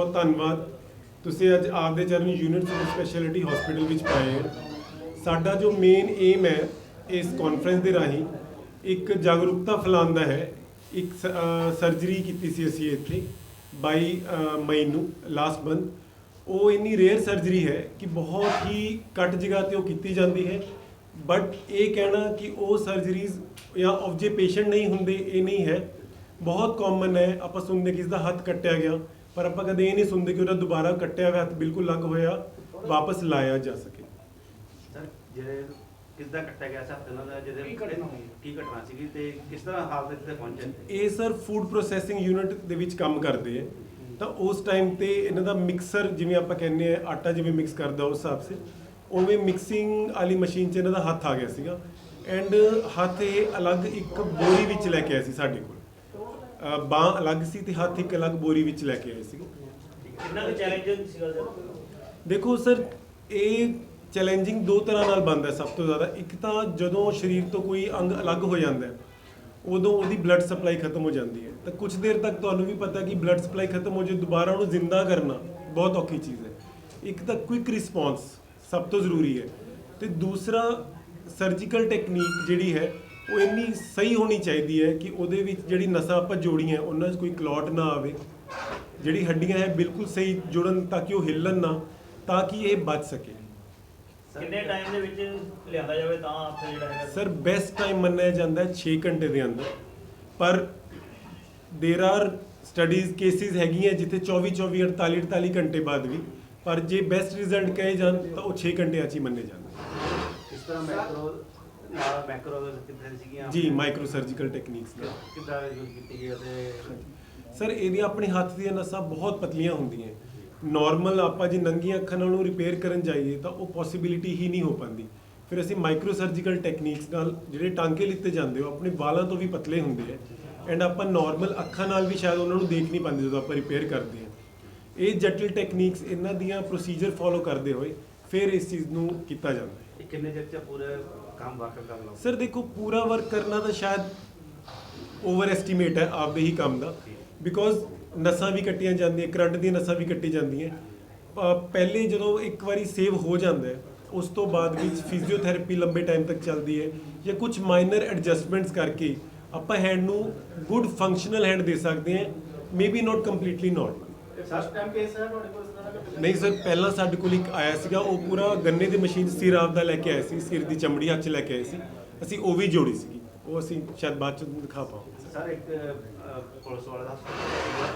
ਬਹੁਤ ਧੰਨਵਾਦ। ਤੁਸੀਂ ਅੱਜ ਆਪਦੇ ਚਰਨ ਯੂਨਿਟ ਸੁਪਰ ਸਪੈਸ਼ਲਿਟੀ ਹਸਪੀਟਲ ਵਿੱਚ ਪਾਏ ਹੋ। ਸਾਡਾ ਜੋ ਮੇਨ ਏਮ ਹੈ ਇਸ ਕਾਨਫਰੰਸ ਦੇ ਰਾਹੀਂ ਇੱਕ ਜਾਗਰੂਕਤਾ ਫੈਲਾਉਣ ਦਾ ਹੈ। ਇੱਕ ਸਰਜਰੀ ਕੀਤੀ ਸੀ ਅਸੀਂ ਇੱਥੇ 22 ਮਈ ਨੂੰ ਲਾਸਟ ਮੰਥ ਉਹ ਇੰਨੀ ਰੇਅਰ ਸਰਜਰੀ ਹੈ ਕਿ ਬਹੁਤ ਹੀ ਘੱਟ ਜਗ੍ਹਾ ਤੇ ਉਹ ਕੀਤੀ ਜਾਂਦੀ ਹੈ। ਬਟ ਇਹ ਕਹਿਣਾ ਕਿ ਉਹ ਸਰਜਰੀਜ਼ ਜਾਂ ਆਫ ਜੇ ਪੇਸ਼ੈਂਟ ਨਹੀਂ ਹੁੰਦੇ, ਇਹ ਨਹੀਂ ਹੈ। ਬਹੁਤ ਕਾਮਨ ਹੈ। ਆਪਾਂ ਸੁਣਦੇ ਕਿਸ ਦਾ ਹੱਥ ਕੱਟਿਆ ਗਿਆ। ਪਰ ਆਪਾਂ ਕਦੇ ਇਹ ਨਹੀਂ ਸੁਣਦੇ ਕਿ ਉਹਦਾ ਦੁਬਾਰਾ ਕੱਟਿਆ ਹੋਇਆ ਹੱਥ ਬਿਲਕੁਲ ਲੱਗ ਹੋਇਆ ਵਾਪਸ ਲਾਇਆ ਜਾ ਸਕੇ। ਸਰ ਜਿਹੜੇ ਕਿਸ ਦਾ ਕੱਟਿਆ ਗਿਆ ਸੀ ਹਫ਼ਤੇ ਨਾਲ ਜਿਹਦੇ ਕੀ ਘਟਨਾ ਹੋਈ? ਕੀ ਘਟਨਾ ਸੀਗੀ ਤੇ ਕਿਸ ਤਰ੍ਹਾਂ ਹਾਲਤ ਇੱਥੇ ਪਹੁੰਚੇ? ਇਹ ਸਰ ਫੂਡ ਪ੍ਰੋਸੈਸਿੰਗ ਯੂਨਿਟ ਦੇ ਵਿੱਚ ਕੰਮ ਕਰਦੇ ਹੈ ਤਾਂ ਉਸ ਟਾਈਮ ਤੇ ਇਹਨਾਂ ਦਾ ਮਿਕਸਰ ਜਿਵੇਂ ਆਪਾਂ ਕਹਿੰਦੇ ਆ ਆਟਾ ਜਿਵੇਂ ਮਿਕਸ ਕਰਦਾ ਉਸ ਹਿਸਾਬ ਸੇ ਉਵੇਂ ਮਿਕਸਿੰਗ ਵਾਲੀ ਮਸ਼ੀਨ 'ਚ ਇਹਨਾਂ ਦਾ ਹੱਥ ਆ ਗਿਆ ਸੀਗਾ। ਐਂਡ ਹੱਥ ਇਹ ਅਲੱਗ ਇੱਕ ਬੋਰੀ ਵਿੱਚ ਲੈ ਕੇ ਆਏ ਸੀ ਸਾਡੇ ਕੋਲ। ਬਾਂਹ ਅਲੱਗ ਸੀ ਤੇ ਹੱਥ ਇੱਕ ਅਲੱਗ ਬੋਰੀ ਵਿੱਚ ਲੈ ਕੇ ਆਏ ਸੀ ਕਿੰਨਾ ਕੁ ਚੈਲੰਜਿੰਗ ਸੀਗਾ ਸਰ ਦੇਖੋ ਸਰ ਇਹ ਚੈਲੰਜਿੰਗ ਦੋ ਤਰ੍ਹਾਂ ਨਾਲ ਬਣਦਾ ਸਭ ਤੋਂ ਜ਼ਿਆਦਾ। ਇੱਕ ਤਾਂ ਜਦੋਂ ਸਰੀਰ ਤੋਂ ਕੋਈ ਅੰਗ ਅਲੱਗ ਹੋ ਜਾਂਦਾ ਹੈ ਉਦੋਂ ਉਹਦੀ ਬਲੱਡ ਸਪਲਾਈ ਖਤਮ ਹੋ ਜਾਂਦੀ ਹੈ। ਤਾਂ ਕੁਝ ਦੇਰ ਤੱਕ ਤੁਹਾਨੂੰ ਵੀ ਪਤਾ ਕਿ ਬਲੱਡ ਸਪਲਾਈ ਖਤਮ ਹੋ ਜੇ ਦੁਬਾਰਾ ਉਹਨੂੰ ਜ਼ਿੰਦਾ ਕਰਨਾ ਬਹੁਤ ਔਖੀ ਚੀਜ਼ ਹੈ। ਇੱਕ ਤਾਂ ਕੁਇਕ ਰਿਸਪੌਂਸ ਸਭ ਤੋਂ ਜ਼ਰੂਰੀ ਹੈ। ਤੇ ਦੂਸਰਾ ਸਰਜੀਕਲ ਟੈਕਨੀਕ ਜਿਹੜੀ ਹੈ ਉਹ ਇੰਨੀ ਸਹੀ ਹੋਣੀ ਚਾਹੀਦੀ ਹੈ ਕਿ ਉਹਦੇ ਵਿੱਚ ਜਿਹੜੀ ਨਸਾਂ ਆਪਾਂ ਜੋੜੀਆਂ ਉਹਨਾਂ 'ਚ ਕੋਈ ਕਲੌਟ ਨਾ ਆਵੇ ਜਿਹੜੀ ਹੱਡੀਆਂ ਹੈ ਬਿਲਕੁਲ ਸਹੀ ਜੁੜਨ ਤਾਂ ਕਿ ਉਹ ਹਿੱਲਣ ਨਾ ਤਾਂ ਕਿ ਇਹ ਬਚ ਸਕੇ ਕਿੰਨੇ ਟਾਈਮ ਦੇ ਵਿੱਚ ਲਿਆਂਦਾ ਜਾਵੇ ਤਾਂ ਆਪਣਾ ਜਿਹੜਾ ਹੈਗਾ ਸਰ ਬੈਸਟ ਟਾਈਮ ਮੰਨਿਆ ਜਾਂਦਾ ਹੈ 6 ਘੰਟੇ ਦੇ ਅੰਦਰ per their are studies cases ਹੈਗੀਆਂ ਜਿੱਥੇ 24 24 48 48 ਘੰਟੇ ਬਾਅਦ ਵੀ ਪਰ ਜੇ ਬੈਸਟ ਰਿਜ਼ਲਟ ਕਹੇ ਜਾਣ ਤਾਂ ਉਹ 6 ਘੰਟਿਆਂ 'ਚ ਹੀ ਮੰਨੇ ਜਾਂਦੇ ਇਸ ਤਰ੍ਹਾਂ ਮੈਕਰੋ ਨਾਲ ਮੈਕਰੋ ਕਿੱਥੇ ਸੀਗੀਆਂ ਜੀ ਮਾਈਕਰੋ ਸਰਜੀਕਲ ਟੈਕਨੀਕਸ ਦਾ ਕਿੱਦਾਂ ਯੂਜ਼ ਕੀਤੀ ਗਈ ਤੇ ਸਰ ਇਹਦੀਆਂ ਆਪਣੇ ਹੱਥ ਦੀਆਂ ਨਸਾਂ ਬਹੁਤ ਪਤਲੀਆਂ ਹੁੰਦੀਆਂ। ਨਾਰਮਲ ਆਪਾਂ ਜੇ ਨੰਗੀਆਂ ਅੱਖਾਂ ਨਾਲ ਉਹਨੂੰ ਰਿਪੇਅਰ ਕਰਨ ਜਾਈਏ ਤਾਂ ਉਹ ਪੋਸਿਬਿਲਿਟੀ ਹੀ ਨਹੀਂ ਹੋ ਪਾਉਂਦੀ। ਫਿਰ ਅਸੀਂ ਮਾਈਕਰੋ ਸਰਜੀਕਲ ਟੈਕਨੀਕਸ ਨਾਲ ਜਿਹੜੇ ਟਾਂਕੇ ਲਿੱਤੇ ਜਾਂਦੇ ਹੋ ਆਪਣੇ ਵਾਲਾਂ ਤੋਂ ਵੀ ਪਤਲੇ ਹੁੰਦੇ ਆ। ਐਂਡ ਆਪਾਂ ਨਾਰਮਲ ਅੱਖਾਂ ਨਾਲ ਵੀ ਸ਼ਾਇਦ ਉਹਨਾਂ ਨੂੰ ਦੇਖ ਨਹੀਂ ਪਾਉਂਦੇ ਜਦੋਂ ਆਪਾਂ ਰਿਪੇਅਰ ਕਰਦੇ ਹਾਂ ਇਹ ਜਟਿਲ ਟੈਕਨੀਕਸ ਇਹਨਾਂ ਦੀਆਂ ਪ੍ਰੋਸੀਜਰ ਫੋਲੋ ਕਰਦੇ ਹੋਏ ਫਿਰ ਇਸ ਚੀਜ਼ ਨੂੰ ਕੀਤਾ ਜਾਂਦਾ ਹੈ। ਕਿੰਨੇ ਚਿਰ ਚ ਪੂਰੇ ਕੰਮ ਵਰਕ ਕਰ ਲਓ। ਸਰ ਦੇਖੋ ਪੂਰਾ ਵਰਕ ਕਰਨਾ ਤਾਂ ਸ਼ਾਇਦ ਓਵਰ ਐਸਟੀਮੇਟ ਹੈ ਆਪਦੇ ਹੀ ਕੰਮ ਦਾ। ਬਿਕੋਜ਼ ਨਸਾਂ ਵੀ ਕੱਟੀਆਂ ਜਾਂਦੀਆਂ ਕਰੰਟ ਦੀਆਂ ਨਸਾਂ ਵੀ ਕੱਟੀ ਜਾਂਦੀਆਂ। ਪਹਿਲੇ ਜਦੋਂ ਇੱਕ ਵਾਰੀ ਸੇਵ ਹੋ ਜਾਂਦਾ ਹੈ ਉਸ ਤੋਂ ਬਾਅਦ ਵਿੱਚ ਫਿਜ਼ੀਓਥੈਰੇਪੀ ਲੰਬੇ ਟਾਈਮ ਤੱਕ ਚੱਲਦੀ ਹੈ ਜਾਂ ਕੁਝ ਮਾਈਨਰ ਐਡਜਸਟਮੈਂਟਸ ਕਰਕੇ ਆਪਾਂ ਹੈਂਡ ਨੂੰ ਗੁੱਡ ਫੰਕਸ਼ਨਲ ਹੈਂਡ ਦੇ ਸਕਦੇ ਹਾਂ maybe not completely normal first time case ਹੈ ਤੁਹਾਡੇ ਕੋਲ? ਨਹੀਂ ਸਰ ਪਹਿਲਾਂ ਸਾਡੇ ਕੋਲ ਇੱਕ ਆਇਆ ਸੀਗਾ ਉਹ ਪੂਰਾ ਗੰਨੇ ਦੀ ਮਸ਼ੀਨ ਸਿਰ ਆਪਦਾ ਲੈ ਕੇ ਆਏ ਸੀ ਸਿਰ ਦੀ ਚਮੜੀ ਹੱਥ 'ਚ ਲੈ ਕੇ ਆਏ ਸੀ। ਅਸੀਂ ਉਹ ਵੀ ਜੋੜੀ ਸੀਗੀ। ਉਹ ਅਸੀਂ ਸ਼ਾਇਦ ਬਾਅਦ ਚ ਦਿਖਾ ਪਾਵਾਂਗੇ। ਸਰ ਇੱਕ ਪੁਲਿਸ ਵਾਲਾ ਦਾ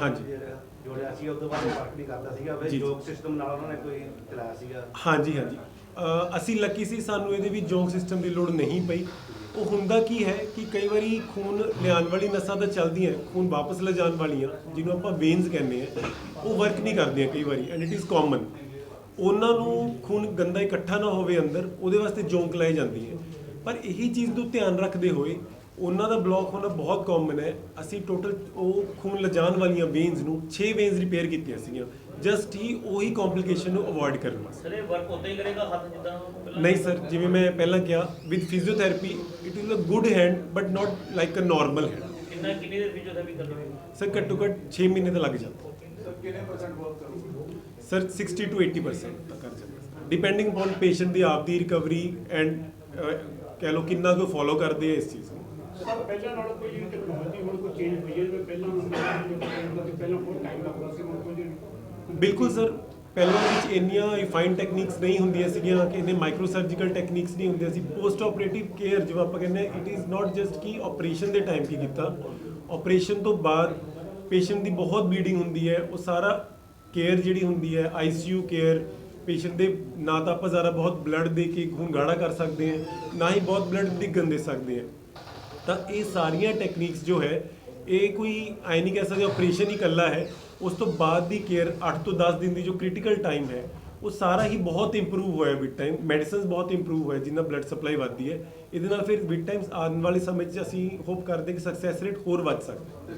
ਹਾਂਜੀ। ਜੋੜਿਆ ਸੀ ਉਸ ਤੋਂ ਬਾਅਦ ਵਰਕ ਨਹੀਂ ਕਰਦਾ ਸੀਗਾ ਫਿਰ ਜੀ। ਜੋਗ ਸਿਸਟਮ ਨਾਲ ਉਹਨਾਂ ਨੇ ਕੋਈ ਚਲਾਇਆ ਸੀਗਾ। ਹਾਂਜੀ ਹਾਂਜੀ। ਅਸੀਂ ਲੱਕੀ ਸੀ ਸਾਨੂੰ ਇਹਦੇ ਵਿੱਚ ਜੋਗ ਸਿਸਟਮ ਦੀ ਲੋੜ ਨਹੀਂ ਪਈ। ਉਹ ਹੁੰਦਾ ਕੀ ਹੈ ਕਿ ਕਈ ਵਾਰੀ ਖੂਨ ਲਿਆਉਣ ਵਾਲੀ ਨਸਾਂ ਤਾਂ ਚੱਲਦੀਆਂ, ਖੂਨ ਵਾਪਸ ਲਿਜਾਣ ਵਾਲੀਆਂ, ਜਿਹਨੂੰ ਆਪਾਂ ਵੇਨਸ ਕਹਿੰਦੇ ਆ, ਉਹ ਵਰਕ ਨਹੀਂ ਕਰਦੀਆਂ ਕਈ ਵਾਰੀ ਐਂਡ ਇਟ ਇਜ਼ ਕਾਮਨ ਉਹਨਾਂ ਨੂੰ ਖੂਨ ਗੰਦਾ ਇਕੱਠਾ ਨਾ ਹੋਵੇ ਅੰਦਰ, ਉਹਦੇ ਵਾਸਤੇ ਜੋਂਕ ਲਾਈ ਜਾਂਦੀ ਹੈ। ਪਰ ਇਹੀ ਚੀਜ਼ ਨੂੰ ਧਿਆਨ ਰੱਖਦੇ ਹੋਏ ਉਹਨਾਂ ਦਾ ਬਲੌਕ ਹੋਣਾ ਬਹੁਤ ਕਾਮਨ ਹੈ। ਅਸੀਂ ਟੋਟਲ ਉਹ ਖੂਨ ਲਿਜਾਣ ਵਾਲੀਆਂ ਵੇਨਸ ਨੂੰ 6 ਵੇਨਸ ਰਿਪੇਅਰ ਕੀਤੀਆਂ ਸੀਗੀਆਂ। ਜਸਟ ਹੀ ਉਹੀ ਕੰਪਲਿਕੇਸ਼ਨ ਨੂੰ ਅਵੋਇਡ ਕਰਨ ਵਾਸਤੇ। ਸਰ ਇਹ ਵਰਕ ਉਦਾਂ ਹੀ ਕਰੇਗਾ ਹੱਥ ਜਿੱਦਾਂ ਪਹਿਲਾਂ? ਨਹੀਂ ਸਰ ਜਿਵੇਂ ਮੈਂ ਪਹਿਲਾਂ ਕਿਹਾ with physiotherapy it is a good hand but not like a normal hand ਕਿੰਨਾ ਕਿੰਨੀ ਦੇਰ ਫਿਜ਼ੀਓਥੈਰੇਪੀ ਕਰੋਗੇ ਸਰ ਘੱਟੋ ਘੱਟ 6 ਮਹੀਨੇ ਤਾਂ ਲੱਗ ਜਾਂਦਾ। ਸਰ ਕਿੰਨੇ ਪਰਸੈਂਟ ਵਰਕ ਕਰੋਗੇ? ਸਰ 60 ਟੂ 80% ਤੱਕ ਕਰ ਜਾਂਦਾ ਡਿਪੈਂਡਿੰਗ ਅਪਨ ਪੇਸ਼ੈਂਟ ਦੀ ਆਪ ਦੀ ਰਿਕਵਰੀ ਐਂਡ ਕਹਿ ਲਓ ਕਿੰਨਾ ਕੁ ਫੋਲੋ ਕਰਦੇ ਆ ਇਸ ਚੀਜ਼ ਨੂੰ। ਸਰ ਪਹਿਲਾਂ ਨਾਲੋਂ ਕੋਈ ਟੈਕਨੋਲੋਜੀ ਹੁਣ ਕੋਈ ਚੇਂਜ ਹੋਈ ਹੈ ਜਿਵੇਂ ਪਹਿਲਾਂ ਹੁੰਦਾ ਸੀ ਪਹਿਲਾਂ ਬਹੁਤ ਟਾਈਮ ਲੱਗਦਾ ਸੀ ਹੁਣ ਕੋਈ ਬਿਲਕੁਲ ਸਰ, ਪਹਿਲਾਂ ਵਿੱਚ ਇੰਨੀਆਂ ਰਿਫਾਈਨ ਟੈਕਨੀਕਸ ਨਹੀਂ ਹੁੰਦੀਆਂ ਸੀਗੀਆਂ ਕਿ ਇੰਨੇ ਮਾਈਕਰੋ ਸਰਜੀਕਲ ਟੈਕਨੀਕਸ ਨਹੀਂ ਹੁੰਦੀਆਂ ਸੀ। ਪੋਸਟ ਆਪਰੇਟਿਵ ਕੇਅਰ ਜਿਵੇਂ ਆਪਾਂ ਕਹਿੰਦੇ ਆ ਇਟ ਇਜ਼ ਨਾਟ ਜਸਟ ਕਿ ਆਪਰੇਸ਼ਨ ਦੇ ਟਾਈਮ ਕੀ ਕੀਤਾ। ਆਪਰੇਸ਼ਨ ਤੋਂ ਬਾਅਦ ਪੇਸ਼ੈਂਟ ਦੀ ਬਹੁਤ ਬਲੀਡਿੰਗ ਹੁੰਦੀ ਹੈ, ਉਹ ਸਾਰਾ ਕੇਅਰ ਜਿਹੜੀ ਹੁੰਦੀ ਹੈ ਆਈਸੀਯੂ ਕੇਅਰ ਪੇਸ਼ੈਂਟ ਦੇ ਨਾ ਤਾਂ ਆਪਾਂ ਜ਼ਿਆਦਾ ਬਹੁਤ ਬਲੱਡ ਦੇ ਕੇ ਖੂਨ ਗਾੜਾ ਕਰ ਸਕਦੇ ਹਾਂ, ਨਾ ਹੀ ਬਹੁਤ ਬਲੱਡ ਡਿੱਗਣ ਦੇ ਸਕਦੇ ਹਾਂ। ਤਾਂ ਇਹ ਸਾਰੀਆਂ ਟੈਕਨੀਕਸ ਜੋ ਹੈ, ਇਹ ਕੋਈ ਆਈ ਨਹੀਂ ਕਹਿ ਸਕਦੇ ਆਪਰੇਸ਼ਨ ਹੀ ਇਕੱਲਾ ਹੈ ਉਸ ਤੋਂ ਬਾਅਦ ਦੀ ਕੇਅਰ 8 ਤੋਂ 10 ਦਿਨ ਦੀ ਜੋ ਕ੍ਰਿਟੀਕਲ ਟਾਈਮ ਹੈ ਉਹ ਸਾਰਾ ਹੀ ਬਹੁਤ ਇੰਪਰੂਵ ਹੋਇਆ ਵਿਦ ਟਾਈਮ ਮੈਡੀਸਿਨਸ ਬਹੁਤ ਇੰਪਰੂਵ ਹੋਇਆ ਜਿੰਨਾ ਬਲੱਡ ਸਪਲਾਈ ਵੱਧਦੀ ਹੈ। ਇਹਦੇ ਨਾਲ ਫਿਰ ਵਿਦ ਟਾਈਮਸ ਆਉਣ ਵਾਲੇ ਸਮੇਂ 'ਚ ਅਸੀਂ ਹੋਪ ਕਰਦੇ ਕਿ ਸਕਸੈਸ ਰੇਟ ਹੋਰ ਵੱਧ ਸਕਦਾ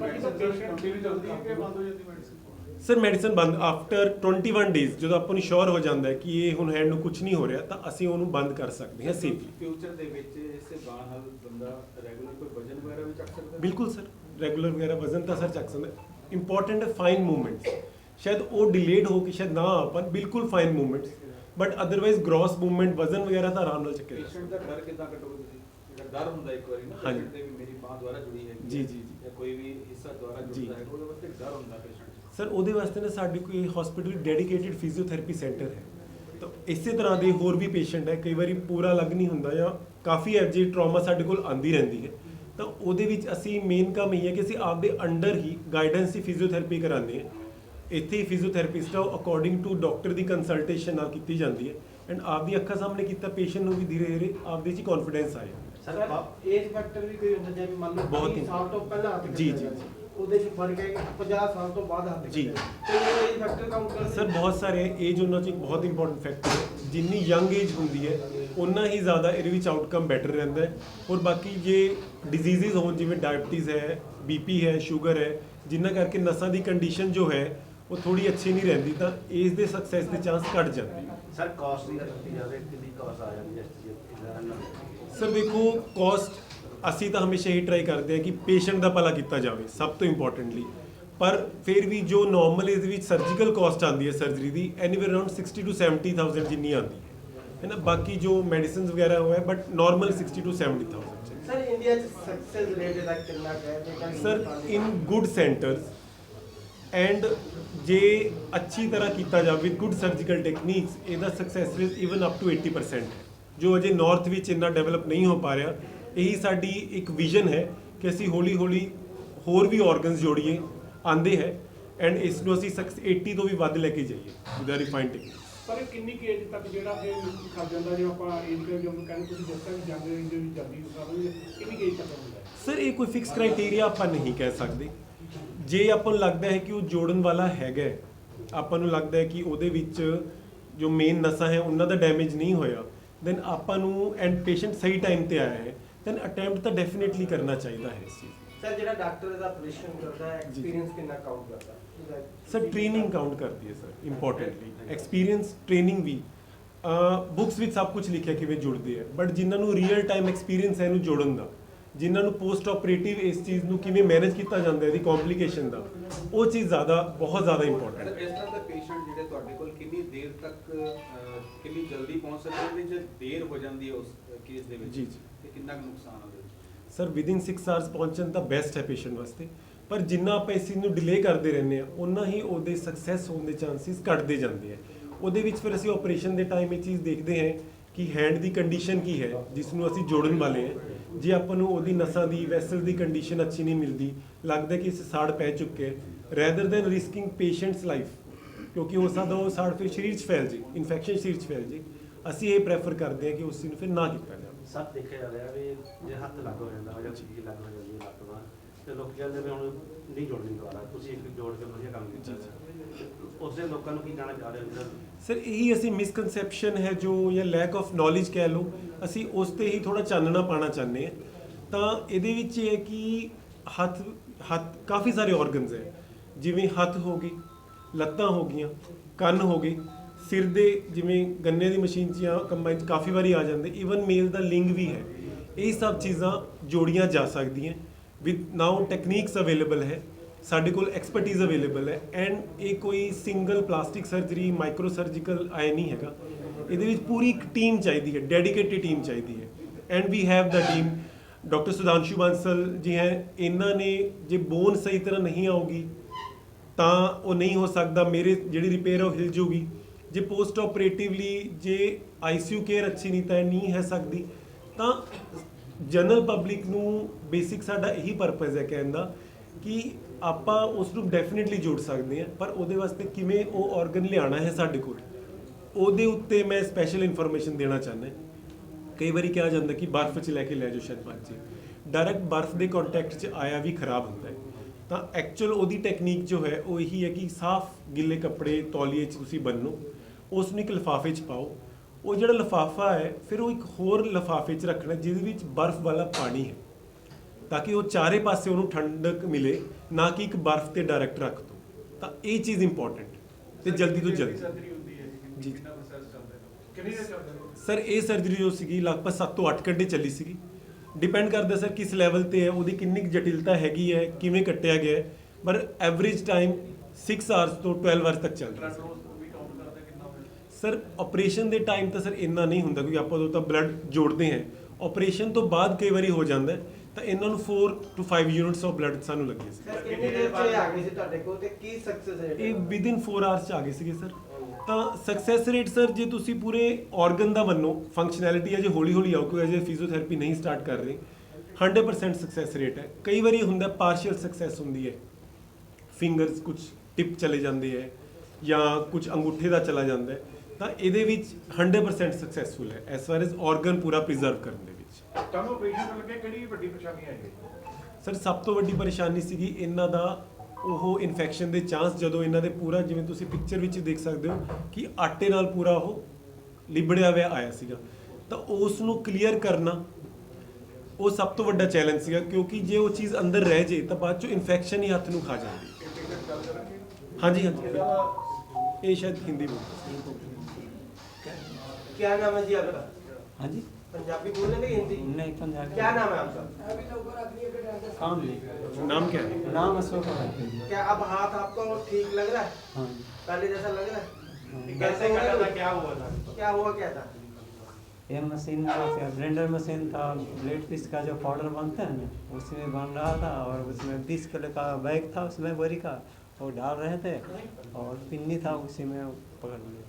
ਸਰ ਮੈਡੀਸਨ ਬੰਦ ਆਫਟਰ 21 ਡੇਜ਼ ਜਦੋਂ ਆਪਾਂ ਨੂੰ ਸ਼ੋਰ ਹੋ ਜਾਂਦਾ ਹੈ ਕਿ ਇਹ ਹੁਣ ਹੈਂਡ ਨੂੰ ਕੁਝ ਨਹੀਂ ਹੋ ਰਿਹਾ ਤਾਂ ਅਸੀਂ ਉਹਨੂੰ ਬੰਦ ਕਰ ਸਕਦੇ ਹਾਂ ਸੇਫਲੀ ਫਿਊਚਰ ਦੇ ਵਿੱਚ ਇਸੇ ਬਾਹ ਨਾਲ ਬੰਦਾ ਰੈਗੂਲਰ ਕੋਈ ਵਜਨ ਵਗੈਰਾ ਵੀ ਚੱਕ ਸਕਦਾ? ਬਿਲਕੁਲ ਸਰ ਰੈਗੂਲਰ ਵਗੈਰਾ ਵਜ਼ਨ ਤਾਂ ਸਰ ਚੱਕ ਸਕਦਾ ਇੰਪੋਰਟੈਂਟ ਫਾਈਨ ਮੂਵਮੈਂਟਸ ਸ਼ਾਇਦ ਉਹ ਡਿਲੇਡ ਹੋ ਕੇ ਸ਼ਾਇਦ ਨਾ ਆ ਪਾਉਣ ਬਿਲਕੁਲ fine movements but otherwise gross movement ਵਜ਼ਨ ਵਗੈਰਾ ਤਾਂ ਆਰਾਮ ਨਾਲ ਚੱਕਿਆ ਜਾ ਪੇਸ਼ੈਂਟ ਦਾ ਡਰ ਕਿੱਦਾਂ ਕੱਟੋਗੇ ਤੁਸੀਂ ਜਿਹੜਾ ਡਰ ਹੁੰਦਾ ਇੱਕ ਵਾਰੀ ਨਾ patient ਦੇ ਵੀ ਮੇਰੀ ਬਾਂਹ ਦੁਆਰਾ ਜੁੜੀ ਹੈ ਜੀ, ਜੀ, ਜੀ। ਕੋਈ ਵੀ ਹਿੱਸਾ ਦੁਆਰਾ। ਜੁੜਦਾ ਹੈ ਉਹਦੇ ਵਾਸਤੇ ਡਰ ਹੁੰਦਾ ਪੇਸ਼ੈਂਟ ਸਰ ਉਹਦੇ ਵਾਸਤੇ ਨਾ ਸਾਡੇ ਕੋਈ ਹਸਪੀਟਲ ਡੈਡੀਕੇਟਿਡ ਫਿਜ਼ੀਓਥੈਰੇਪੀ ਸੈਂਟਰ ਹੈ ਤਾਂ ਇਸੇ ਤਰ੍ਹਾਂ ਦੇ ਹੋਰ ਵੀ ਪੇਸ਼ੈਂਟ ਹੈ ਕਈ ਵਾਰੀ ਪੂਰਾ ਲੱਗ ਨਹੀਂ ਹੁੰਦਾ ਜਾਂ ਕਾਫੀ ਐਫਜੀ ਟਰਾਮਾ ਸਾਡੇ ਕੋਲ ਆਂਦੀ ਰਹਿੰਦੀ ਹੈ ਤਾਂ ਉਹਦੇ ਵਿੱਚ ਅਸੀਂ ਮੇਨ ਕੰਮ ਇਹ ਹੈ ਕਿ ਅਸੀਂ ਆਪਦੇ ਅੰਡਰ ਹੀ ਗਾਈਡੈਂਸ ਦੀ ਫਿਜ਼ੀਓਥੈਰੇਪੀ ਕਰਾਉਂਦੇ ਹਾਂ। ਇੱਥੇ ਹੀ ਫਿਜ਼ੀਓਥੈਰੇਪਿਸਟ ਆ ਅਕੋਰਡਿੰਗ ਟੂ ਡਾਕਟਰ ਦੀ ਕੰਸਲਟੇਸ਼ਨ ਨਾਲ ਕੀਤੀ ਜਾਂਦੀ ਹੈ। ਐਂਡ ਆਪਦੀ ਅੱਖਾਂ ਸਾਹਮਣੇ ਕੀਤਾ ਪੇਸ਼ੈਂਟ ਨੂੰ ਵੀ ਧੀਰੇ ਧੀਰੇ ਆਪਦੇ 'ਚ ਕੌਨਫੀਡੈਂਸ ਆਏ ਸਰ ਏਜ ਫੈਕਟਰ ਵੀ ਕੋਈ ਹੁੰਦਾ ਜਿਵੇਂ ਮੰਨ ਲਓ ਬਹੁਤ 30 ਹੀ- ਸਾਲ ਤੋਂ ਪਹਿਲਾਂ ਹੱਥ ਜੀ, ਜੀ। ਉਹਦੇ 'ਚ ਫ਼ਰਕ ਹੈ ਕਿ 50 ਸਾਲ ਤੋਂ ਬਾਅਦ ਹੱਥ ਜੀ। ਤੇ ਫੈਕਟਰ ਕਾਊਂਟ ਕਰਦੇ ਸਰ ਬਹੁਤ ਸਾਰੇ ਏਜ ਉਹਨਾਂ 'ਚ ਇੱਕ ਬਹੁਤ ਇੰਪੋਰਟੈਂਟ ਫੈਕਟਰ ਹੈ। ਜਿੰਨੀ ਯੰਗ ਏਜ ਹੁੰਦੀ ਹੈ ਉਨਾ ਹੀ ਜ਼ਿਆਦਾ ਇਹਦੇ ਵਿੱਚ ਆਊਟਕਮ ਬੈਟਰ ਰਹਿੰਦਾ ਹੈ। ਔਰ ਬਾਕੀ ਜੇ ਡਿਜ਼ੀਜ਼ਸ ਹੋਣ ਜਿਵੇਂ ਡਾਇਬਟੀਜ਼ ਹੈ ਬੀਪੀ ਹੈ ਸ਼ੂਗਰ ਹੈ ਜਿਨ੍ਹਾਂ ਕਰਕੇ ਨਸਾਂ ਦੀ ਕੰਡੀਸ਼ਨ ਜੋ ਹੈ ਉਹ ਥੋੜੀ ਅੱਛੀ ਨਹੀਂ ਰਹਿੰਦੀ ਤਾਂ ਏਜ ਦੇ ਸਕਸੈਸ ਦੇ ਚਾਂਸ ਘਟ ਜਾਂਦੇ ਸਰ ਕਾਸਟ ਦੀ ਗੱਲ ਕੀਤੀ ਜਾਵੇ ਕਿੰਨੀ ਕਾਸਟ ਆ ਜਾਂਦੀ ਹੈ ਇਸ ਸਰ ਦੇਖੋ ਕਾਸਟ ਅਸੀਂ ਤਾਂ ਹਮੇਸ਼ਾ ਹੀ ਟਰਾਈ ਕਰਦੇ ਹਾਂ ਕਿ ਪੇਸ਼ੈਂਟ ਦਾ ਭਲਾ ਕੀਤਾ ਜਾਵੇ ਸਭ ਤੋਂ ਇੰਪੋਰਟੈਂਟਲੀ ਪਰ ਫਿਰ ਵੀ ਜੋ ਨਾਰਮਲ ਇਸ ਵਿੱਚ ਸਰਜੀਕਲ ਕਾਸਟ ਆਉਂਦੀ ਹੈ ਸਰਜਰੀ ਦੀ ਐਨੀਵੇਅਰ ਅਰਾਊਂਡ 60 ਟੂ 70000 ਜਿੰਨੀ ਆਉਂਦੀ ਹੈ। ਹੈ ਨਾ? ਬਾਕੀ ਜੋ ਮੈਡੀਸਿਨਸ ਵਗੈਰਾ ਹੋਇਆ but normal 60 to 70000 sir India 'ਚ ਸਕਸੈਸ ਰੇਟ ਇਹਦਾ ਕਿੰਨਾ ਹੈ? ਸਰ ਦੀ ਇਨ ਗੁੱਡ ਸੈਂਟਰਸ ਐਂਡ ਜੇ ਅੱਛੀ ਤਰ੍ਹਾਂ ਕੀਤਾ ਜਾਵੇ ਵਿਦ ਗੁੱਡ ਸਰਜੀਕਲ ਟੈਕਨੀਕਸ ਇਹਦਾ success rate even up to 80% ਹੈ। ਜੋ ਅਜੇ ਨਾਰਥ ਵਿੱਚ ਇੰਨਾ ਡਿਵੈਲਪ ਨਹੀਂ ਹੋ ਪਾ ਰਿਹਾ ਇਹੀ ਸਾਡੀ ਇੱਕ ਵਿਜ਼ਨ ਹੈ ਕਿ ਅਸੀਂ ਹੌਲੀ ਹੌਲੀ ਹੋਰ ਵੀ ਆਰਗਨਸ ਜੋੜੀਏ। ਆਂਦੇ ਹੈ ਐਂਡ ਇਸ ਨੂੰ ਅਸੀਂ ਸਕਸ 80 ਤੋਂ ਵੀ ਵੱਧ ਲੈ ਕੇ ਜਾਈਏ ਵਿਦ ਰਿਫਾਈਨਡ ਟੈਕਨੀਕ ਪਰ ਇਹ ਕਿੰਨੀ ਏਜ ਤੱਕ ਜਿਹੜਾ ਫਿਰ ਕਰ ਜਾਂਦਾ ਜੇ ਆਪਾਂ ਏਜ ਦੇ ਜੋ ਕਹਿੰਦੇ ਤੁਸੀਂ ਦੱਸਿਆ ਵੀ ਜਾਂਦੇ ਏਜ ਦੇ ਵਿੱਚ ਜਲਦੀ ਕਰਦੇ ਕਿੰਨੀ ਏਜ ਤੱਕ ਹੁੰਦਾ ਸਰ ਇਹ ਕੋਈ ਫਿਕਸ ਕ੍ਰਾਈਟੇਰੀਆ ਆਪਾਂ ਨਹੀਂ ਕਹਿ ਸਕਦੇ। ਜੇ ਆਪਾਂ ਨੂੰ ਲੱਗਦਾ ਹੈ ਕਿ ਉਹ ਜੋੜਨ ਵਾਲਾ ਹੈਗਾ ਆਪਾਂ ਨੂੰ ਲੱਗਦਾ ਹੈ ਕਿ ਉਹਦੇ ਵਿੱਚ ਜੋ ਮੇਨ ਨਸਾਂ ਹੈ ਉਹਨਾਂ ਦਾ ਡੈਮੇਜ ਨਹੀਂ ਹੋਇਆ ਦੈਨ ਆਪਾਂ ਨੂੰ ਐਂਡ ਪੇਸ਼ੈਂਟ ਸਹੀ ਟਾਈਮ ਤੇ ਆਇਆ ਹੈ ਦੈਨ ਅਟੈਂਪਟ ਤਾਂ ਡੈਫੀਨਿਟਲੀ ਕਰਨਾ ਚਾਹੀਦਾ ਹੈ ਇਸ ਚੀਜ਼ ਸਰ ਜਿਹੜਾ ਡਾਕਟਰ ਇਹਦਾ ਆਪਰੇਸ਼ਨ ਕਰਦਾ ਹੈ ਐਕਸਪੀਰੀਅੰਸ ਕਿੰਨਾ ਕਾਊਂਟ ਕਰਦਾ? ਹੈ? ਸਰ ਟ੍ਰੇਨਿੰਗ ਕਾਊਂਟ ਕਰਦੀ ਹੈ ਸਰ ਇੰਪੋਰਟੈਂਟਲੀ ਐਕਸਪੀਰੀਅੰਸ ਟ੍ਰੇਨਿੰਗ ਵੀ। ਬੁੱਕਸ ਵਿੱਚ ਸਭ ਕੁਝ ਲਿਖਿਆ ਕਿਵੇਂ ਜੁੜਦੇ ਆ ਬਟ ਜਿਨ੍ਹਾਂ ਨੂੰ ਰੀਅਲ ਟਾਈਮ ਐਕਸਪੀਰੀਅੰਸ ਹੈ ਇਹਨੂੰ ਜੋੜਨ ਦਾ ਜਿਨ੍ਹਾਂ ਨੂੰ ਪੋਸਟ ਆਪਰੇਟਿਵ ਇਸ ਚੀਜ਼ ਨੂੰ ਕਿਵੇਂ ਮੈਨੇਜ ਕੀਤਾ ਜਾਂਦਾ ਹੈ ਇਹਦੀ ਕੰਪਲਿਕੇਸ਼ਨ ਦਾ ਉਹ ਚੀਜ਼ ਜ਼ਿਆਦਾ ਬਹੁਤ ਜ਼ਿਆਦਾ ਇੰਪੋਰਟੈਂਟ ਮੈਡਮ ਹੈ ਇਸ ਤਰ੍ਹਾਂ ਦੇ ਪੇਸ਼ੈਂਟ ਜਿਹੜੇ ਤੁਹਾਡੇ ਕੋਲ ਕਿੰਨੀ ਦੇਰ ਤੱਕ ਕਿੰਨੀ ਜਲਦੀ ਪਹੁੰਚ ਸਕਦੇ ਨੇ ਜੇ ਦੇਰ ਹੋ ਜਾਂਦੀ ਹੈ ਉਸ ਕੇਸ ਦੇ ਵਿੱਚ? ਜੀ, ਜੀ। ਤੇ ਕਿੰਨਾ ਕੁ ਨੁਕਸਾਨ ਉਹਦੇ ਵਿੱਚ? ਸਰ ਵਿਦਿਨ 6 ਆਵਰਸ ਪਹੁੰਚਣ ਤਾਂ ਬੈਸਟ ਹੈ ਪੇਸ਼ੈਂਟ ਵਾਸਤੇ। ਪਰ ਜਿੰਨਾ ਆਪਾਂ ਇਸ ਚੀਜ਼ ਨੂੰ ਡਿਲੇ ਕਰਦੇ ਰਹਿੰਦੇ ਆ ਉਨਾ ਹੀ ਉਹਦੇ ਸਕਸੈਸ ਹੋਣ ਦੇ ਚਾਂਸਸ ਘਟਦੇ ਜਾਂਦੇ ਆ ਉਹਦੇ ਵਿੱਚ ਫਿਰ ਅਸੀਂ ਆਪਰੇਸ਼ਨ ਦੇ ਟਾਈਮ ਇਹ ਚੀਜ਼ ਦੇਖਦੇ ਹਾਂ ਕਿ ਹੈਂਡ ਦੀ ਕੰਡੀਸ਼ਨ ਕੀ ਹੈ, ਜਿਸ ਨੂੰ ਅਸੀਂ ਜੋੜਨ ਵਾਲੇ ਹਾਂ। ਜੇ ਆਪਾਂ ਨੂੰ ਉਹਦੀ ਨਸਾਂ ਦੀ ਵੈਸਲ ਦੀ ਕੰਡੀਸ਼ਨ ਅੱਛੀ ਨਹੀਂ ਮਿਲਦੀ, ਲੱਗਦਾ ਕਿ ਇਸ ਸਾੜ ਪੈ ਚੁੱਕੇ rather than risking patient's life ਕਿਉਂਕਿ ਹੋ ਸਕਦਾ ਉਹ ਸਾੜ ਫਿਰ ਸਰੀਰ 'ਚ ਫੈਲ ਜੇ ਇਨਫੈਕਸ਼ਨ ਸਰੀਰ 'ਚ ਫੈਲ ਜੇ, ਅਸੀਂ ਇਹ ਪ੍ਰੈਫਰ ਕਰਦੇ ਹਾਂ ਕਿ ਉਸ ਚੀਜ਼ ਨੂੰ ਫਿਰ ਨਾ ਕੀਤਾ ਜਾਵੇ। ਸਭ ਦੇਖਿਆ ਜਾ ਰਿਹਾ ਵੀ ਜੇ ਹੱਥ ਲੱਗ ਹੋ ਜਾਂਦਾ ਜਾਂ ਚੀਜ਼ ਲੱਗ ਹੋ ਜਾਂਦੀ ਹੈ ਲੱਤ ਬਾਂਹ ਤੇ ਲੋਕ ਕਹਿੰਦੇ ਵੀ ਹੁਣ ਨਹੀਂ ਜੋੜਨੀ ਦੁਬਾਰਾ ਤੁਸੀਂ ਇੱਕ ਜੋੜ ਕੇ ਵਧੀਆ ਕੰਮ ਕੀਤਾ। ਉਸੇ ਲੋਕਾਂ ਨੂੰ ਕੀ ਕਹਿਣਾ ਚਾਹ ਰਹੇ ਹੋ ਜਿਹੜਾ ਸਰ ਇਹੀ ਅਸੀਂ ਮਿਸਕਨਸੈਪਸ਼ਨ ਹੈ ਜੋ ਜਾਂ ਲੈਕ ਆਫ ਨੌਲੇਜ ਕਹਿ ਲਓ ਅਸੀਂ ਉਸ ਤੇ ਹੀ ਥੋੜਾ ਚਾਨਣਾ ਪਾਣਾ ਚਾਹੁੰਦੇ ਹਾਂ। ਤਾਂ ਇਹਦੇ ਵਿੱਚ ਇਹ ਹੈ ਕਿ ਹੱਥ ਹੱਥ ਕਾਫੀ ਸਾਰੇ ਆਰਗਨਸ ਹੈ। ਜਿਵੇਂ ਹੱਥ ਹੋ ਗਈ ਲੱਤਾਂ ਹੋ ਗਈਆਂ ਕੰਨ ਹੋ ਗਏ ਸਿਰ ਦੇ ਜਿਵੇਂ ਗੰਨੇ ਦੀ ਮਸ਼ੀਨ 'ਚ ਜਾਂ ਕੰਬਾਈਨ 'ਚ ਕਾਫੀ ਵਾਰੀ ਆ ਜਾਂਦੇ ਈਵਨ ਮੇਲ ਦਾ ਲਿੰਗ ਵੀ ਹੈ। ਇਹ ਸਭ ਚੀਜ਼ਾਂ ਜੋੜੀਆਂ ਜਾ ਸਕਦੀਆਂ। ਵਿਦ ਨਾਓ ਟੈਕਨੀਕਸ ਅਵੇਲੇਬਲ ਹੈ, ਸਾਡੇ ਕੋਲ ਐਕਸਪਰਟਿਜ਼ ਅਵੇਲੇਬਲ ਹੈ ਐਂਡ ਇਹ ਕੋਈ single plastic surgery micro surgical ਆਏ ਨਹੀਂ ਹੈਗਾ। ਇਹਦੇ ਵਿੱਚ ਪੂਰੀ ਇੱਕ ਟੀਮ ਚਾਹੀਦੀ ਹੈ ਡੈਡੀਕੇਟਿਡ ਟੀਮ ਚਾਹੀਦੀ ਹੈ। And we have the team doctor Sudhanshu Bansal ji ਹੈ, ਇਹਨਾਂ ਨੇ ਜੇ ਬੋਨ ਸਹੀ ਤਰ੍ਹਾਂ ਨਹੀਂ ਆਊਗੀ, ਤਾਂ ਉਹ ਨਹੀਂ ਹੋ ਸਕਦਾ, ਮੇਰੇ ਜਿਹੜੀ ਰਿਪੇਅਰ ਉਹ ਹਿਲ ਜੂਗੀ ਜੇ ਪੋਸਟ ਆਪਰੇਟਿਵਲੀ ਜੇ ਆਈਸੀਯੂ ਕੇਅਰ ਅੱਛੀ ਨਹੀਂ ਤਾਂ ਨਹੀਂ ਹੈ ਸਕਦੀ, ਤਾਂ ਜਨਰਲ ਪਬਲਿਕ ਨੂੰ ਬੇਸਿਕ ਸਾਡਾ ਇਹੀ ਪਰਪਸ ਹੈ ਕਹਿਣ ਦਾ ਕਿ ਆਪਾਂ ਉਸ ਨੂੰ ਡੈਫੀਨਿਟਲੀ ਜੋੜ ਸਕਦੇ ਹਾਂ, ਪਰ ਉਹਦੇ ਵਾਸਤੇ ਕਿਵੇਂ ਉਹ ਆਰਗਨ ਲਿਆਣਾ ਹੈ ਸਾਡੇ ਕੋਲ, ਉਹਦੇ ਉੱਤੇ ਮੈਂ ਸਪੈਸ਼ਲ ਇਨਫੋਰਮੇਸ਼ਨ ਦੇਣਾ ਚਾਹੁੰਦਾ ਕਈ ਵਾਰੀ ਕਿਹਾ ਜਾਂਦਾ ਕਿ ਬਰਫ਼ 'ਚ ਲੈ ਕੇ ਲੈ ਜਾਓ ਸ਼ਾਇਦ ਬਚ ਡਾਇਰੈਕਟ ਬਰਫ਼ ਦੇ ਕੰਟੈਕਟ 'ਚ ਆਇਆ ਵੀ ਖਰਾਬ ਹੁੰਦਾ ਹੈ। ਤਾਂ ਐਕਚੁਅਲ ਉਹਦੀ ਟੈਕਨੀਕ ਜੋ ਹੈ, ਉਹ ਇਹੀ ਹੈ ਕਿ ਸਾਫ਼ ਗਿੱਲੇ ਕੱਪੜੇ ਤੌਲੀਏ 'ਚ ਤੁਸੀਂ ਬੰਨੋ। ਉਸ ਨੂੰ ਇੱਕ ਲਿਫਾਫੇ 'ਚ ਪਾਓ। ਉਹ ਜਿਹੜਾ ਲਿਫਾਫਾ ਹੈ ਫਿਰ ਉਹ ਇੱਕ ਹੋਰ ਲਿਫਾਫੇ 'ਚ ਰੱਖਣਾ ਜਿਹਦੇ ਵਿੱਚ ਬਰਫ਼ ਵਾਲਾ ਪਾਣੀ ਹੈ। ਤਾਂ ਕਿ ਉਹ ਚਾਰੇ ਪਾਸੇ ਉਹਨੂੰ ਠੰਡਕ ਮਿਲੇ ਨਾ ਕਿ ਇੱਕ ਬਰਫ਼ ਤੇ ਡਾਇਰੈਕਟ ਰੱਖ ਦੋ। ਤਾਂ ਇਹ ਚੀਜ਼ ਇੰਪੋਰਟੈਂਟ ਤੇ ਜਲਦੀ ਤੋਂ ਜਲਦੀ। ਜੀ। ਸਰ ਇਹ ਸਰਜਰੀ ਜੋ ਸੀਗੀ ਲਗਭਗ 7 ਤੋਂ 8 ਘੰਟੇ ਚੱਲੀ ਸੀਗੀ। ਡਿਪੈਂਡ ਕਰਦਾ ਸਰ ਕਿਸ ਲੈਵਲ ਤੇ ਹੈ ਉਹਦੀ ਕਿੰਨੀ ਕੁ ਜਟਿਲਤਾ ਹੈਗੀ ਹੈ ਕਿਵੇਂ ਕੱਟਿਆ ਗਿਆ ਪਰ ਐਵਰੇਜ ਟਾਈਮ 6 ਆਵਰਸ ਤੋਂ 12 ਆਵਰਸ ਤੱਕ ਚੱਲਦਾ ਸੀ ਸਰ ਆਪਰੇਸ਼ਨ ਦੇ ਟਾਈਮ ਤਾਂ ਸਰ ਇੰਨਾ ਨਹੀਂ ਹੁੰਦਾ ਕਿਉਂਕਿ ਆਪਾਂ ਉਦੋਂ ਤਾਂ ਬਲੱਡ ਜੋੜਦੇ ਹਾਂ। ਆਪਰੇਸ਼ਨ ਤੋਂ ਬਾਅਦ ਕਈ ਵਾਰੀ ਹੋ ਜਾਂਦਾ ਹੈ, ਤਾਂ ਇਹਨਾਂ ਨੂੰ 4 ਟੂ 5 ਯੂਨਿਟਸ ਆਫ ਬਲੱਡ ਸਾਨੂੰ ਲੱਗੇ ਸੀ। ਸਰ ਕਿੰਨੀ ਦੇਰ ਇਹ ਆ ਗਈ ਸੀ ਤੁਹਾਡੇ ਕੋਲ ਤੇ ਕੀ ਸਕਸੈਸ ਰੇਟ ਇਹ ਵਿਦਿਨ 4 ਆਵਰਸ ਚ ਆ ਗਏ ਸੀਗੇ ਸਰ। ਤਾਂ ਸਕਸੈਸ ਰੇਟ ਸਰ ਜੇ ਤੁਸੀਂ ਪੂਰੇ ਆਰਗਨ ਦਾ ਮੰਨੋ ਫੰਕਸ਼ਨੈਲਿਟੀ ਅਜੇ ਹੌਲੀ ਹੌਲੀ ਆਊ ਕਿਉਂਕਿ ਅਜੇ ਫਿਜ਼ੀਓਥੈਰੇਪੀ ਨਹੀਂ ਸਟਾਰਟ ਕਰ ਰਹੇ। 100% ਸਕਸੈਸ ਰੇਟ ਹੈ। ਕਈ ਵਾਰੀ ਹੁੰਦਾ ਪਾਰਸ਼ੀਅਲ ਸਕਸੈਸ ਹੁੰਦੀ ਹੈ। ਫਿੰਗਰਸ ਕੁਝ ਟਿਪ ਚਲੇ ਜਾਂਦੇ ਹੈ ਜਾਂ ਕੁਝ ਅੰਗੂਠੇ ਦਾ ਚਲਾ ਜਾਂਦਾ ਹੈ। ਤਾਂ ਇਹਦੇ ਵਿੱਚ 100% ਸਕਸੈਸਫੁਲ ਹੈ ਐਸ ਫਾਰ ਐਸ ਆਰਗਨ ਪੂਰਾ ਪ੍ਰੀਜ਼ਰਵ ਕਰਨ ਦੇ ਵਿੱਚ। ਤੁਹਾਨੂੰ ਆਪਰੇਸ਼ਨ ਕਰਨ ਲੱਗੇ ਕਿਹੜੀ ਵੱਡੀ ਪਰੇਸ਼ਾਨੀ ਆਈ ਸਰ ਸਭ ਤੋਂ ਵੱਡੀ ਪਰੇਸ਼ਾਨੀ ਸੀਗੀ ਇਹਨਾਂ ਦਾ ਉਹ ਇਨਫੈਕਸ਼ਨ ਦੇ ਚਾਂਸ ਜਦੋਂ ਇਹਨਾਂ ਦੇ ਪੂਰਾ ਜਿਵੇਂ ਤੁਸੀਂ ਪਿਕਚਰ ਵਿੱਚ ਦੇਖ ਸਕਦੇ ਹੋ ਕਿ ਆਟੇ ਨਾਲ ਪੂਰਾ ਉਹ ਲਿਬੜਿਆ ਹੋਇਆ ਆਇਆ ਸੀਗਾ। ਤਾਂ ਉਸ ਨੂੰ ਕਲੀਅਰ ਕਰਨਾ ਉਹ ਸਭ ਤੋਂ ਵੱਡਾ ਚੈਲੰਜ ਸੀਗਾ ਕਿਉਂਕਿ ਜੇ ਉਹ ਚੀਜ਼ ਅੰਦਰ ਰਹਿ ਜੇ ਤਾਂ ਬਾਅਦ ਚੋਂ ਇਨਫੈਕਸ਼ਨ ਹੀ ਹੱਥ ਨੂੰ ਖਾ ਜਾਂਦੀ। ਹਾਂਜੀ ਹਾਂਜੀ। ਇਹ ਸ਼ਾਇਦ ਹਿੰਦੀ ਬੋਲ। क्या नाम है जी आपका? हाँ जी। पंजाबी बोले कि हिंदी? नहीं पंजाबी। क्या नाम है आपका? काम नहीं ਨਾਮ क्या है? नाम अशोक है। क्या अब हाथ आपको ठीक लग रहा है? हाँ पहले जैसा लग रहा है? कैसे कटा था? क्या हुआ था? क्या हुआ क्या था? ये मशीन का ब्लेंडर मशीन था ब्लेड पीस का जो पाउडर बनता है ना उसमें बन रहा था और उसमें बीस किलो का बैग था उसमें बोरी का वो डाल रहे थे और पिन्नी था उसी में पकड़ लिया।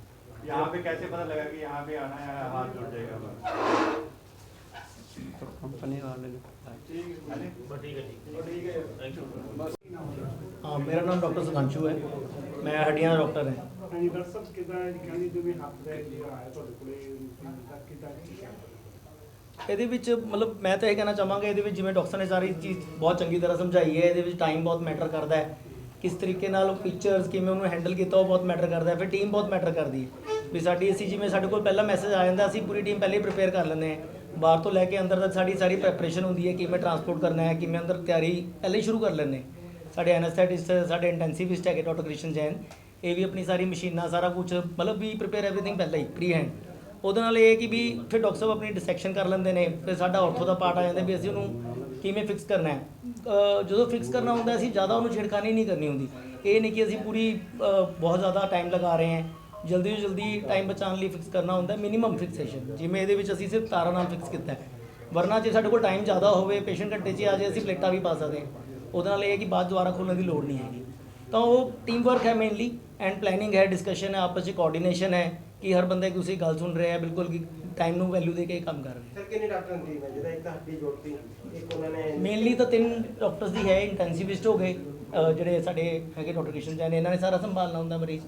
यहाँ पे कैसे पता लगा कि यहाँ पे आना है हाथ जुड़ जाएगा तो कंपनी वाले ने बताया ਬਸ ਠੀਕ ਹੈ ਠੀਕ ਹੈ ਥੈਂਕ ਯੂ हाँ मेरा नाम डॉक्टर सुधांशु है मैं हड्डियां का डॉक्टर हैं ਹਾਂਜੀ ਡਾਕਟਰ ਸਾਹਿਬ ਕਿਦਾਂ ਕਹਿੰਦੇ ਜੋ ਵੀ ਹੱਥ ਦਾ ਜਿਹੜਾ ਆਇਆ ਤੁਹਾਡੇ ਕੋਲੇ ਤਾਂ ਕਿਦਾਂ ਕੀ ਹੈ ਇਹਦੇ ਵਿੱਚ ਮਤਲਬ ਮੈਂ ਤਾਂ ਇਹ ਕਹਿਣਾ ਚਾਹਾਂਗਾ ਇਹਦੇ ਵਿੱਚ ਜਿਵੇਂ ਡਾਕਟਰ ਨੇ ਸਾਰੀ ਚੀਜ਼ ਬਹੁਤ ਚੰਗੀ ਤਰ੍ਹਾਂ ਸਮਝਾਈ ਹੈ ਇਹਦੇ ਵਿੱਚ ਟਾਈਮ ਬਹੁਤ ਮੈਟਰ ਕਰਦਾ ਹੈ ਕਿਸ ਤਰੀਕੇ ਨਾਲ ਉਹ ਫੀਚਰਸ ਕਿਵੇਂ ਉਹਨੂੰ ਹੈਂਡਲ ਕੀਤਾ ਉਹ ਬਹੁਤ ਮੈਟਰ ਕਰਦਾ ਹੈ ਫਿਰ ਟੀਮ ਬਹੁਤ ਮੈਟਰ ਕਰਦੀ ਹੈ ਵੀ ਸਾਡੀ ਅਸੀਂ ਜਿਵੇਂ ਸਾਡੇ ਕੋਲ ਪਹਿਲਾਂ ਮੈਸੇਜ ਆ ਜਾਂਦਾ, ਅਸੀਂ ਪੂਰੀ ਟੀਮ ਪਹਿਲੇ ਹੀ ਪ੍ਰਿਪੇਅਰ ਕਰ ਲੈਂਦੇ ਹਾਂ। ਬਾਹਰ ਤੋਂ ਲੈ ਕੇ ਅੰਦਰ ਤੱਕ ਸਾਡੀ ਸਾਰੀ ਪ੍ਰੈਪਰੇਸ਼ਨ ਹੁੰਦੀ ਹੈ, ਕਿਵੇਂ ਟਰਾਂਸਪੋਰਟ ਕਰਨਾ ਹੈ, ਕਿਵੇਂ ਅੰਦਰ ਤਿਆਰੀ ਪਹਿਲੇ ਹੀ ਸ਼ੁਰੂ ਕਰ ਲੈਂਦੇ ਹਾਂ। ਸਾਡੇ ਐਨਸਥੈਟਿਸਟ ਸਾਡੇ ਇੰਟੈਂਸਿਵਿਸਟ ਹੈਗੇ ਡਾਕਟਰ ਕ੍ਰਿਸ਼ਨ ਜੈਨ, ਇਹ ਵੀ ਆਪਣੀ ਸਾਰੀ ਮਸ਼ੀਨਾਂ, ਸਾਰਾ ਕੁਝ ਮਤਲਬ ਵੀ ਪ੍ਰਿਪੇਅਰ ਐਵਰੀਥਿੰਗ ਪਹਿਲਾਂ ਹੀ ਪ੍ਰੀ ਹੈਂਡ ਉਹਦੇ ਨਾਲ ਇਹ ਹੈ ਕਿ ਵੀ ਫਿਰ ਡਾਕਟਰ ਸਾਹਿਬ ਆਪਣੀ ਡਿਸੈਕਸ਼ਨ ਕਰ ਲੈਂਦੇ ਨੇ, ਫਿਰ ਸਾਡਾ ਆਰਥੋ ਦਾ ਪਾਰਟ ਆ ਜਾਂਦਾ ਵੀ ਅਸੀਂ ਉਹਨੂੰ ਕਿਵੇਂ ਫਿਕਸ ਕਰਨਾ ਹੈ। ਜਦੋਂ ਫਿਕਸ ਕਰਨਾ ਹੁੰਦਾ, ਅਸੀਂ ਜ਼ਿਆਦਾ ਉਹਨੂੰ ਛੇੜਖਾਨੀ ਨਹੀਂ ਕਰਨੀ ਹੁੰਦੀ। ਇਹ ਨਹੀਂ ਕਿ ਅਸੀਂ ਪੂਰੀ ਬਹੁਤ ਜ਼ਿਆਦਾ ਟਾਈਮ ਲਗਾ ਰਹੇ ਹਾਂ। ਜਲਦੀ ਤੋਂ ਜਲਦੀ ਟਾਈਮ ਬਚਾਉਣ ਲਈ ਫਿਕਸ ਕਰਨਾ ਹੁੰਦਾ ਮਿਨੀਮਮ ਫਿਕਸੇਸ਼ਨ ਜਿਵੇਂ ਇਹਦੇ ਵਿੱਚ ਅਸੀਂ ਸਿਰਫ ਤਾਰਾਂ ਨਾਲ ਫਿਕਸ ਕੀਤਾ ਹੈ। ਵਰਨਾ ਜੇ ਸਾਡੇ ਕੋਲ ਟਾਈਮ ਜ਼ਿਆਦਾ ਹੋਵੇ ਪੇਸ਼ੈਂਟ ਘੰਟੇ 'ਚ ਆ ਜਾਏ ਅਸੀਂ ਪਲੇਟਾਂ ਵੀ ਪਾ ਸਕਦੇ ਹਾਂ। ਉਹਦੇ ਨਾਲ ਇਹ ਹੈ ਕਿ ਬਾਅਦ ਦੁਬਾਰਾ ਖੋਲਣ ਦੀ ਲੋੜ ਨਹੀਂ ਹੈਗੀ। ਤਾਂ ਉਹ ਟੀਮ ਵਰਕ ਹੈ ਮੇਨਲੀ ਐਂਡ ਪਲੈਨਿੰਗ ਹੈ ਡਿਸਕਸ਼ਨ ਹੈ ਆਪਸ ਵਿੱਚ ਕੋਆਰਡੀਨੇਸ਼ਨ ਹੈ ਕਿ ਹਰ ਬੰਦਾ ਇੱਕ ਦੂਸਰੇ ਗੱਲ ਸੁਣ ਰਿਹਾ ਹੈ ਬਿਲਕੁਲ ਟਾਈਮ ਨੂੰ ਵੈਲਿਊ ਦੇ ਕੇ ਕੰਮ ਕਰ ਰਿਹਾ ਸਰ ਕਿੰਨੇ ਡਾਕਟਰ ਦੀ ਟੀਮ ਹੈ? ਇੱਕ ਹੱਡੀ ਜੋੜਤੀ ਇੱਕ ਉਹਨਾਂ ਨੇ ਮੇਨਲੀ ਤਾਂ ਤਿੰਨ ਡਾਕਟਰਸ ਦੀ ਹੈ ਇੰਟੈਂਸਿਵਿਸਟ ਹੋ ਗਏ ਜਿਹੜੇ ਸਾਡੇ ਹੈਗੇ ਡਾਕਟਰ ਕਿਸ਼ਨ ਜੈਨ ਇਹਨਾਂ ਨੇ ਸਾਰਾ ਸੰਭਾਲਣਾ ਹੁੰਦਾ ਮਰੀਜ਼।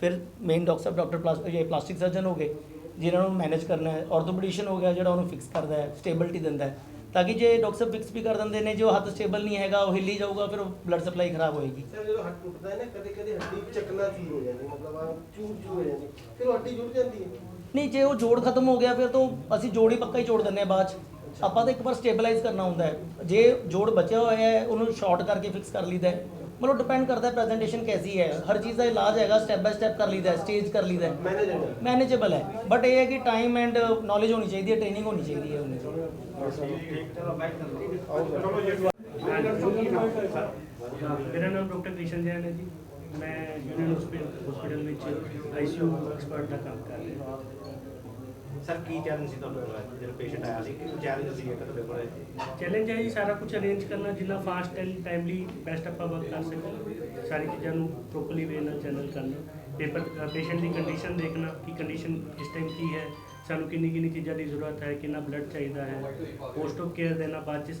ਫਿਰ ਮੇਨ ਡਾਕਟਰ ਸਾਹਿਬ ਡਾਕਟਰ ਪਲਾਸਟਿਕ ਇਹ ਪਲਾਸਟਿਕ ਸਰਜਨ ਹੋ ਗਏ ਜਿਨ੍ਹਾਂ ਨੂੰ ਮੈਨੇਜ ਕਰਨਾ ਹੈ ਆਰਥੋਪੈਡਿਸ਼ੀਅਨ ਹੋ ਗਿਆ ਜਿਹੜਾ ਉਹਨੂੰ ਫਿਕਸ ਕਰਦਾ ਹੈ ਸਟੇਬਿਲਟੀ ਦਿੰਦਾ ਹੈ। ਤਾਂ ਕਿ ਜੇ ਡਾਕਟਰ ਸਾਹਿਬ ਫਿਕਸ ਵੀ ਕਰ ਦਿੰਦੇ ਨੇ ਜੇ ਉਹ ਹੱਥ ਸਟੇਬਲ ਨਹੀਂ ਹੈਗਾ ਉਹ ਹਿੱਲੀ ਜਾਊਗਾ ਫਿਰ ਬਲੱਡ ਸਪਲਾਈ ਖਰਾਬ ਹੋਏਗੀ। ਸਰ ਜਦੋਂ ਹੱਥ ਟੁੱਟਦਾ ਹੈ ਨਾ ਕਦੇ ਕਦੇ ਹੱਡੀ ਵੀ ਚੱਕਣਾ ਸ਼ੁਰੂ ਹੋ ਜਾਂਦੀ ਮਤਲਬ ਆ ਚੂਰ ਚੂਰ ਹੋ ਜਾਂਦੀ ਫਿਰ ਹੱਡੀ ਜੁੜ ਜਾਂਦੀ ਹੈ। ਨਹੀਂ ਜੇ ਉਹ ਜੋੜ ਖਤਮ ਹੋ ਗਿਆ ਫਿਰ ਤਾਂ ਅਸੀਂ ਜੋੜ ਹੀ ਪੱਕਾ ਹੀ ਜੋੜ ਦਿੰਨੇ ਆ ਬਾਅਦ ਚ। ਆਪਾਂ ਤਾਂ ਇੱਕ ਵਾਰ ਸਟੇਬਲਾਈਜ਼ ਕਰਨਾ ਹੁੰਦਾ ਹੈ। ਜੇ ਜੋੜ ਬਚਿਆ ਹੋਇਆ ਹੈ ਉਹਨੂੰ ਸ਼ਾਰਟ ਕਰਕੇ ਫਿਕਸ ਕਰ ਲਈਦਾ ਹੈ। मतलब डिपेंड करता है प्रेजेंटेशन कैसी है। हर चीज़ का इलाज है स्टेप बाय स्टेप कर लीजिए स्टेज कर लीजिए मैनेजेबल है। बट ये है कि टाइम एंड नॉलेज होनी चाहिए ट्रेनिंग होनी चाहिए मेरा नाम डॉक्टर कृष्ण जैन है जी। मैं यूनियन हॉस्पिटल में आईसीयू एक्सपर्ट का काम कर रहा हूँ। ਸਰ, ਕੀ ਚੈਲੰਜ ਸੀ ਤੁਹਾਡੇ ਜਦੋਂ ਪੇਸ਼ੈਂਟ ਆਇਆ ਸੀ? ਕਿ ਚੈਲੰਜ ਸੀ ਇੱਕ ਤੁਹਾਡੇ ਕੋਲ? ਚੈਲੰਜ ਹੈ ਜੀ ਸਾਰਾ ਕੁਝ ਅਰੇਂਜ ਕਰਨਾ, ਜਿੰਨਾ ਫਾਸਟ ਐਂਡ ਟਾਈਮਲੀ ਬੈਸਟ ਆਪਾਂ ਵਰਕ ਕਰ ਸਕੀਏ। ਸਾਰੀ ਚੀਜ਼ਾਂ ਨੂੰ ਪ੍ਰੋਪਰਲੀ ਵੇ ਨਾਲ ਚੈਨਲ ਕਰਨਾ ਪੇਪਰ ਪੇਸ਼ੈਂਟ ਦੀ ਕੰਡੀਸ਼ਨ ਦੇਖਣਾ, ਕਿ ਕੰਡੀਸ਼ਨ ਇਸ ਟਾਈਮ ਕੀ ਹੈ, ਸਾਨੂੰ ਕਿੰਨੀ ਕਿੰਨੀ ਚੀਜ਼ਾਂ ਦੀ ਜ਼ਰੂਰਤ ਹੈ, ਕਿੰਨਾ ਬਲੱਡ ਚਾਹੀਦਾ ਹੈ। ਪੋਸਟ ਆਫ ਕੇਅਰ ਦੇਣਾ, ਬਾਅਦ ਚ